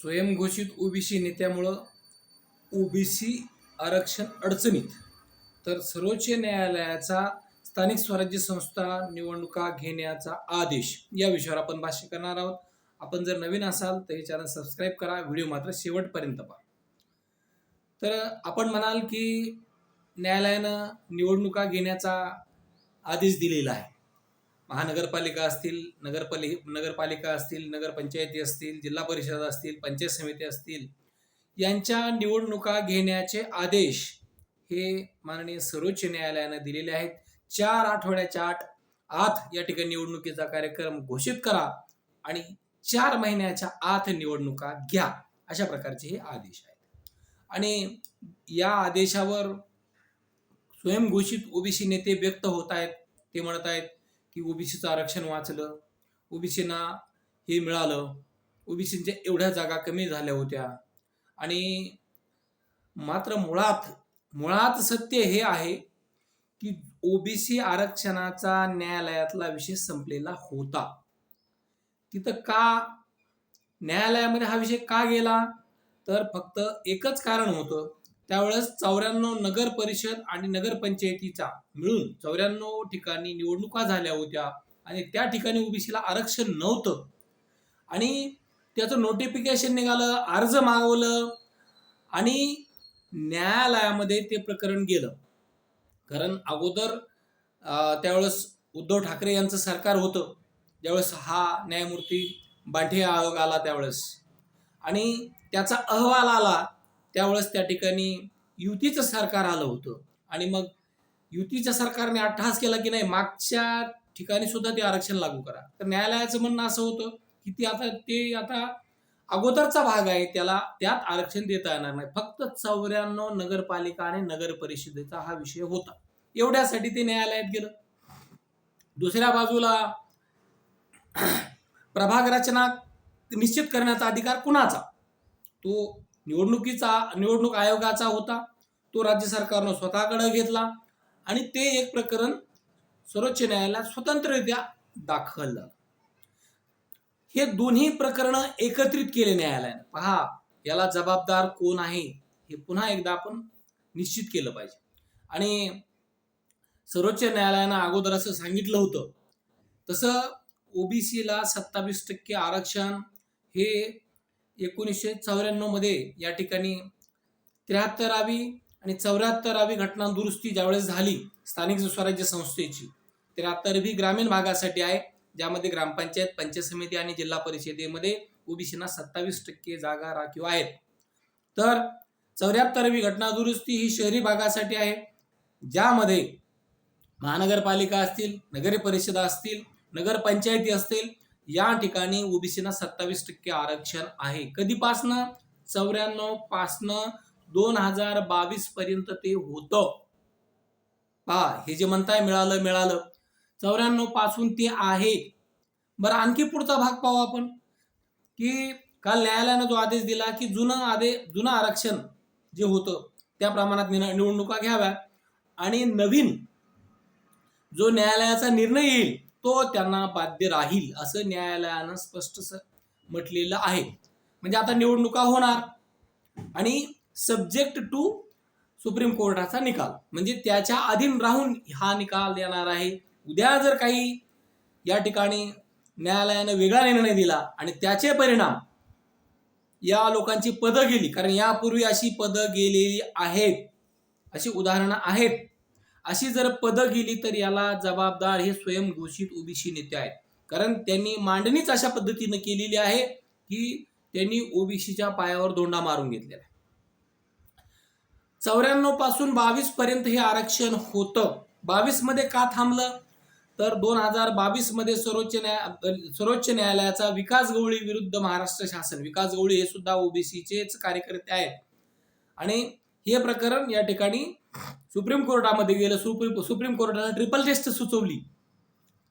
स्वयंघोषित OBC नेत्यामुळं OBC आरक्षण अडचणीत. तर सर्वोच्च न्यायालयाचा स्थानिक स्वराज्य संस्था निवडणुका घेण्याचा आदेश या विषयावर आपण भाष्य करणार आहोत. आपण जर नवीन असाल तर हे चॅनल सबस्क्राईब करा व्हिडिओ मात्र शेवटपर्यंत पहा. तर आपण म्हणाल की न्यायालयानं निवडणुका घेण्याचा आदेश दिलेला आहे. महानगरपालिका असतील नगरपालि नगरपालिका असतील नगरपंचायती असतील जिल्हा परिषद असतील पंचायत समिती असतील यांच्या निवडणुका घेण्याचे आदेश हे माननीय सर्वोच्च न्यायालयानं दिलेले आहेत. चार आठवड्याच्या आठ आत या ठिकाणी निवडणुकीचा कार्यक्रम घोषित करा आणि चार महिन्याच्या आत निवडणुका घ्या अशा प्रकारचे हे आदेश आहेत. आणि या आदेशावर स्वयंघोषित ओबीसी नेते व्यक्त होत आहेत ते म्हणत आहेत की ओबीसीचं आरक्षण वाचलं ओबीसीना हे मिळालं ओबीसींच्या एवढ्या जागा कमी झाल्या होत्या. आणि मात्र मुळात मुळात सत्य हे आहे की ओबीसी आरक्षणाचा न्यायालयातला विषय संपलेला होता. तिथं का न्यायालयामध्ये हा विषय का गेला? तर फक्त एकच कारण होतं. त्यावेळेस चौऱ्याण्णव नगर परिषद आणि नगरपंचायतीचा मिळून चौऱ्याण्णव ठिकाणी निवडणुका झाल्या होत्या. आणि त्या ठिकाणी ओबीसीला आरक्षण नव्हतं. आणि त्याचं नोटिफिकेशन निघालं अर्ज मागवलं आणि न्यायालयामध्ये ते प्रकरण गेलं. कारण अगोदर त्यावेळेस उद्धव ठाकरे यांचं सरकार होतं. ज्यावेळेस हा न्यायमूर्ती बांठे आयोग आला त्यावेळेस. आणि त्याचा अहवाल आला त्यावेळेस त्या ठिकाणी युतीचं सरकार आलं होतं. आणि मग युतीच्या सरकारने अट्टहास केला की नाही मागच्या ठिकाणी सुद्धा ते आरक्षण लागू करा. तर न्यायालयाचं म्हणणं असं होतं की ते आता ते आता अगोदरचा भाग आहे त्याला त्यात आरक्षण देता येणार नाही. फक्त चौऱ्याण्णव नगरपालिका आणि नगर परिषदेचा हा विषय होता. एवढ्यासाठी ते न्यायालयात गेलं. दुसऱ्या बाजूला प्रभाग रचना निश्चित करण्याचा अधिकार कुणाचा? तो निवडणुकीचा निवडणूक आयोगाचा होता. तो राज्य सरकारनं स्वतःकडे घेतला आणि ते एक प्रकरण सर्वोच्च न्यायालयात स्वतंत्ररित्या दाखल झालं. हे दोन्ही प्रकरण एकत्रित केले न्यायालयानं. पहा याला जबाबदार कोण आहे हे पुन्हा एकदा आपण निश्चित केलं पाहिजे. आणि सर्वोच्च न्यायालयानं अगोदर असं सांगितलं होतं तसं ओबीसीला सत्तावीस टक्के आरक्षण हे एकोणीसशे चौऱ्याण्णवमध्ये या ठिकाणी त्र्याहत्तरावी आणि चौऱ्याहत्तरावी घटना दुरुस्ती ज्यावेळेस झाली स्थानिक स्वराज्य संस्थेची त्र्याहत्तरवी ग्रामीण भागासाठी आहे ज्यामध्ये ग्रामपंचायत पंचायत समिती आणि जिल्हा परिषदेमध्ये ओबीसीना सत्तावीस टक्के जागा राखीव आहेत. तर चौऱ्याहत्तरवी घटना दुरुस्ती ही शहरी भागासाठी आहे ज्यामध्ये महानगरपालिका असतील नगर परिषदा असतील नगरपंचायती असतील या ठिकाणी ओबीसीना सत्तावीस टक्के आरक्षण आहे. कधीपासनं? चौऱ्याण्णव पासनं दोन हजार बावीस पर्यंत ते होतं. पहा हे जे म्हणताय मिळालं मिळालं. चौऱ्याण्णवपासून ते आहे. बरं आणखी पुढचा भाग पाहू आपण. की काल न्यायालयानं जो आदेश दिला की जुनं आदेश जुनं आरक्षण जे होतं त्या प्रमाणात निवडणुका घ्याव्या आणि नवीन जो न्यायालयाचा निर्णय येईल तो त्यांना बाध्य राहील असं न्यायालयानं स्पष्ट म्हटलेलं आहे. म्हणजे आता निवडणुका होणार आणि सब्जेक्ट टू सुप्रीम कोर्टाचा निकाल. म्हणजे त्याच्या अधीन राहून हा निकाल देणार आहे. उद्या जर काही या ठिकाणी न्यायालयानं वेगळा निर्णय दिला आणि त्याचे परिणाम या लोकांची पदं गेली कारण यापूर्वी अशी पदं गेलेली आहेत अशी उदाहरणं आहेत. अशी जर पदं गेली तर याला जबाबदार हे स्वयंघोषित ओबीसी नेते आहेत. कारण त्यांनी मांडणीच अशा पद्धतीनं केलेली आहे की त्यांनी ओबीसीच्या पायावर दोंडा मारून घेतलेला आहे. चौऱ्याण्णवपासून बावीस पर्यंत हे आरक्षण होतं. बावीसमध्ये का थांबलं? तर दोन हजार बावीसमध्ये सर्वोच्च न्याय सर्वोच्च न्यायालयाचा विकास गवळी विरुद्ध महाराष्ट्र शासन विकास गवळी हे सुद्धा ओबीसीचेच कार्यकर्ते आहेत. आणि हे प्रकरण या ठिकाणी सुप्रीम कोर्टामध्ये गेलं सुप्रीम सुप्रीम कोर्टानं ट्रिपल टेस्ट सुचवली.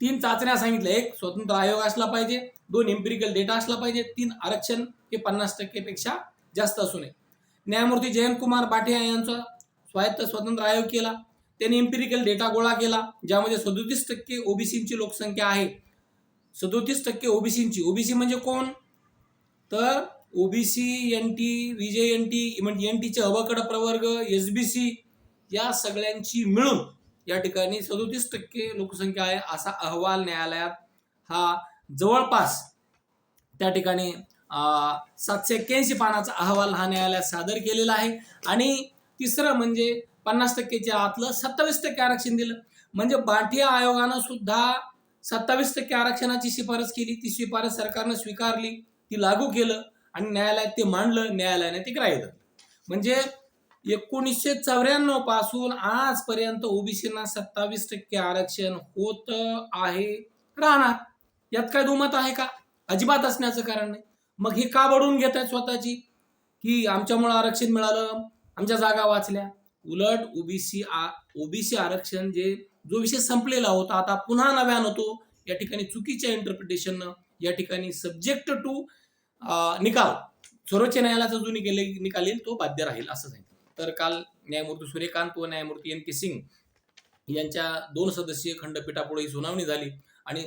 तीन चाचण्या सांगितल्या. एक स्वतंत्र आयोग असला पाहिजे. दोन एम्पिरिकल डेटा असला पाहिजे. तीन आरक्षण हे पन्नास टक्केपेक्षा जास्त असू नये. न्यायमूर्ती जयंतकुमार बाठिया यांचा स्वायत्त स्वतंत्र आयोग केला. त्यांनी एम्पिरिकल डेटा गोळा केला ज्यामध्ये सदोतीस टक्के ओबीसीची लोकसंख्या आहे. सदोतीस टक्के ओबीसींची. ओबीसी म्हणजे कोण? तर OBC N T VJ N T म्हणजे एन टीचे अवकड प्रवर्ग एस बी सी या सगळ्यांची मिळून या ठिकाणी सदोतीस टक्के लोकसंख्या आहे असा अहवाल न्यायालयात हा जवळपास त्या ठिकाणी सातशे एक्क्याऐंशी पानाचा अहवाल हा न्यायालयात सादर केलेला आहे. आणि तिसरं म्हणजे पन्नास टक्केच्या आतलं सत्तावीस टक्के आरक्षण दिलं. म्हणजे बांटिया आयोगानं सुद्धा सत्तावीस टक्के आरक्षणाची शिफारस केली. ती शिफारस सरकारनं स्वीकारली. ती लागू केलं आणि न्यायालयात ते मांडलं. न्यायालयाने ते ग्राह्य धरलं. म्हणजे एकोणीसशे चौऱ्याण्णवपासून आजपर्यंत ओबीसीना सत्तावीस टक्के आरक्षण होत आहे. राहणार. यात काय दुमत आहे का? अजिबात असण्याचं कारण नाही. मग हे का बडवून घेत आहेत स्वतःची? की आमच्यामुळं आरक्षण मिळालं आमच्या जागा वाचल्या. उलट ओबीसी ओबीसी आरक्षण जे जो विषय संपलेला होता आता पुन्हा नव्यानं तो या ठिकाणी चुकीच्या इंटरप्रिटेशननं या ठिकाणी सब्जेक्ट टू निकाल. सर्वोच्च न्यायालयाचा जो निकाल निकाल येईल तो बाध्य राहील असं सांगितलं. तर काल न्यायमूर्ती सूर्यकांत व न्यायमूर्ती एन के सिंग यांच्या दोन सदस्यीय खंडपीठापुढे ही सुनावणी झाली. आणि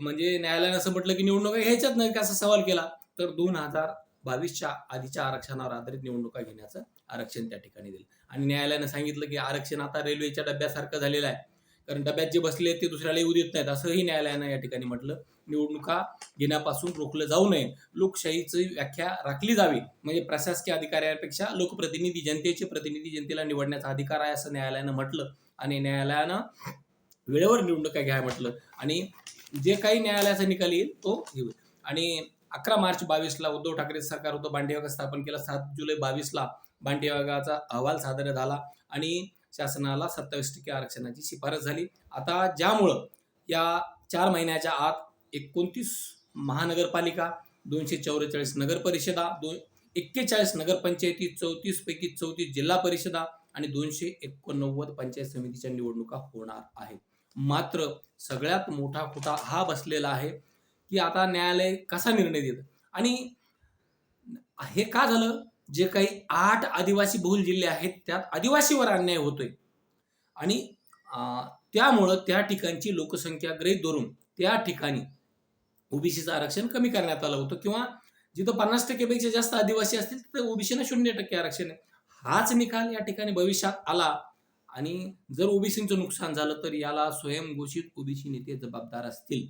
म्हणजे न्यायालयानं असं म्हटलं की निवडणुका घ्यायच्याच नाही का असा सवाल केला? तर दोन हजार बावीसच्या आधीच्या आरक्षणावर आधारित निवडणुका घेण्याचं आरक्षण त्या ठिकाणी दिलं. आणि न्यायालयानं सांगितलं की आरक्षण आता रेल्वेच्या डब्यासारखं झालेलं आहे. कारण डब्यात जे बसले ते दुसऱ्याला येऊ देत नाहीत. असंही न्यायालयानं या ठिकाणी म्हटलं. निवडणुका घेण्यापासून रोखलं जाऊ नये. लोकशाहीची व्याख्या राखली जावी. म्हणजे प्रशासकीय अधिकाऱ्यापेक्षा लोकप्रतिनिधी जनतेचे प्रतिनिधी जनतेला निवडण्याचा अधिकार आहे असं न्यायालयानं म्हटलं. आणि न्यायालयानं वेळेवर निवडणुका घ्या म्हटलं. आणि जे काही न्यायालयाचा निकाल येईल तो घेऊ. आणि अकरा मार्च बावीसला उद्धव ठाकरे सरकार होतं. भांडी स्थापन केला. सात जुलै बावीसला भांडी अहवाल सादर झाला. आणि शासनाला सत्तावीस टक्के आरक्षणाची शिफारस झाली. आता ज्यामुळं या चार महिन्याच्या आत एकोणतीस महानगरपालिका दोनशे चौवेचाळीस नगर परिषदा दोन एक्केचाळीस नगरपंचायती चौतीस पैकी चौतीस जिल्हा परिषदा आणि दोनशे एकोणनव्वद पंचायत समितीच्या निवडणुका होणार आहेत. मात्र सगळ्यात मोठा खोटा हा बसलेला आहे की आता न्यायालय कसा निर्णय देतं? आणि हे का झालं? जे काही आठ आदिवासी बहुल जिल्हे आहेत त्यात आदिवासीवर अन्याय होतोय. आणि त्यामुळं त्या ठिकाणची लोकसंख्या ग्रहित धरून त्या ठिकाणी ओबीसीचं आरक्षण कमी करण्यात आलं होतं. किंवा जिथं पन्नास टक्केपेक्षा जास्त आदिवासी असतील तिथं ओबीसीनं शून्य टक्के आरक्षण आहे. हाच निकाल या ठिकाणी भविष्यात आला. आणि जर ओबीसीचं नुकसान झालं तर याला स्वयंघोषित ओबीसी नेते जबाबदार असतील.